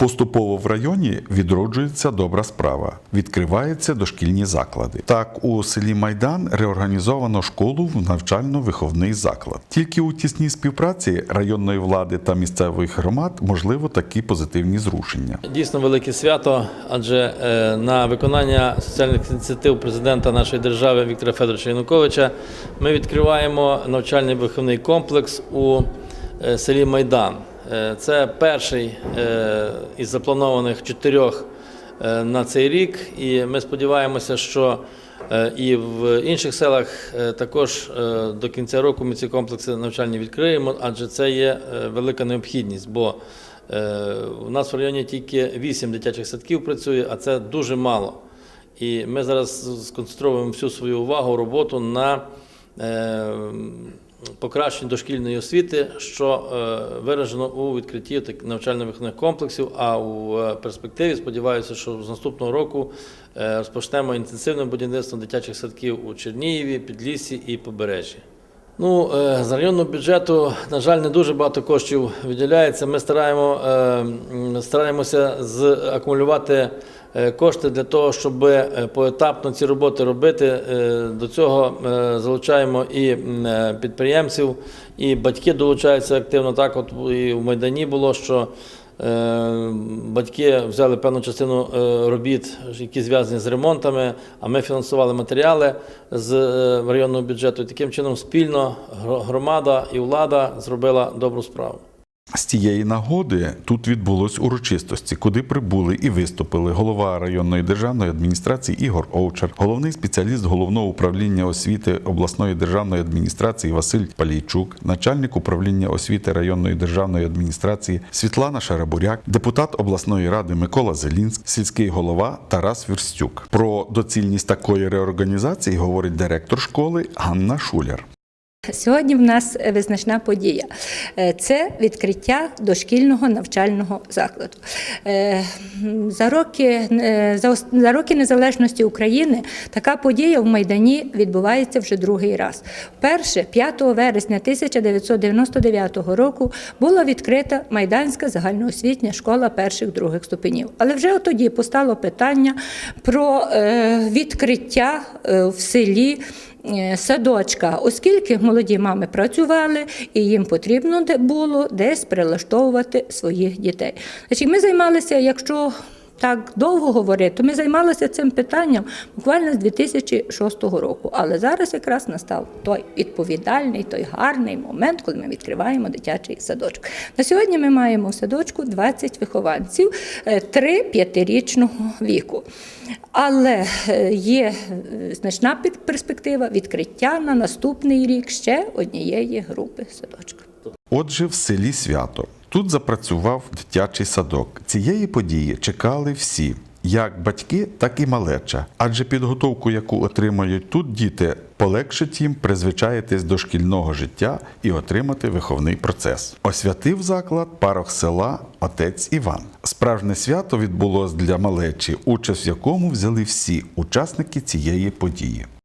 Поступово в районі відроджується добра справа, відкриваються дошкільні заклади. Так, у селі Майдан реорганізовано школу в навчально-виховний заклад. Тільки у тісній співпраці районної влади та місцевих громад можливо такі позитивні зрушення. Дійсно велике свято, адже е, на виконання соціальних ініціатив президента нашої держави Віктора Федоровича Януковича ми відкриваємо навчальний виховний комплекс у е, селі Майдан. Е, Це перший е, із запланованих чотирьох е, на цей рік, і ми сподіваємося, що і в інших селах також до кінця року ми ці комплекси навчальні відкриємо, адже це є велика необхідність. бо У нас в районі тільки 8 дитячих садків працює, а це дуже мало. І ми зараз сконцентруємо всю свою увагу, роботу на покращенні дошкільної освіти, що е, виражено у відкритті навчально-виховних комплексів. А у е, перспективі сподіваюся, що з наступного року е, розпочнемо інтенсивне будівництво дитячих садків у Чернігові, Підліссі і Побережжі. Ну, е, з районного бюджету, на жаль, не дуже багато коштів виділяється. Ми стараємо, е, стараємося акумулювати кошти для того, щоб е, поетапно ці роботи робити. Е, До цього е, залучаємо і е, підприємців, і батьки долучаються активно. Так, от і в Майдані було, що Е, Батьки взяли певну частину е, робіт, які зв'язані з ремонтами, а ми фінансували матеріали з е, районного бюджету. І таким чином спільно громада і влада зробила добру справу. З цієї нагоди тут відбулось урочистості, куди прибули і виступили голова районної державної адміністрації Ігор Овчар, головний спеціаліст головного управління освіти обласної державної адміністрації Василь Палійчук, начальник управління освіти районної державної адміністрації Світлана Шарабуряк, депутат обласної ради Микола Зелінськ, сільський голова Тарас Вірстюк. Про доцільність такої реорганізації говорить директор школи Ганна Шуляр. Сьогодні в нас визначна подія. Е, Це відкриття дошкільного навчального закладу. Е, За роки, е, за роки незалежності України така подія в Майдані відбувається вже другий раз. Вперше 5 вересня 1999 року була відкрита Майданська загальноосвітня школа перших других ступенів. Але вже тоді постало питання про е, відкриття е, в селі е, садочка, оскільки молоді мами працювали і їм потрібно було десь прилаштовувати своїх дітей. Значить, ми займалися, якщо так довго говорити, ми займалися цим питанням буквально з 2006 року. Але зараз якраз настав той відповідальний, той гарний момент, коли ми відкриваємо дитячий садочок. На сьогодні ми маємо в садочку 20 вихованців, 3 п'ятирічного віку. Але е, є е, значна перспектива відкриття на наступний рік ще однієї групи садочка. Отже, в селі свято. Тут запрацював дитячий садок. Цієї події чекали всі, як батьки, так і малеча. Адже підготовку, яку отримають тут діти, полегшить їм призвичаєтесь до шкільного життя і отримати виховний процес. Освятив заклад парох села отець Іван. Справжнє свято відбулось для малечі, участь в якому взяли всі учасники цієї події.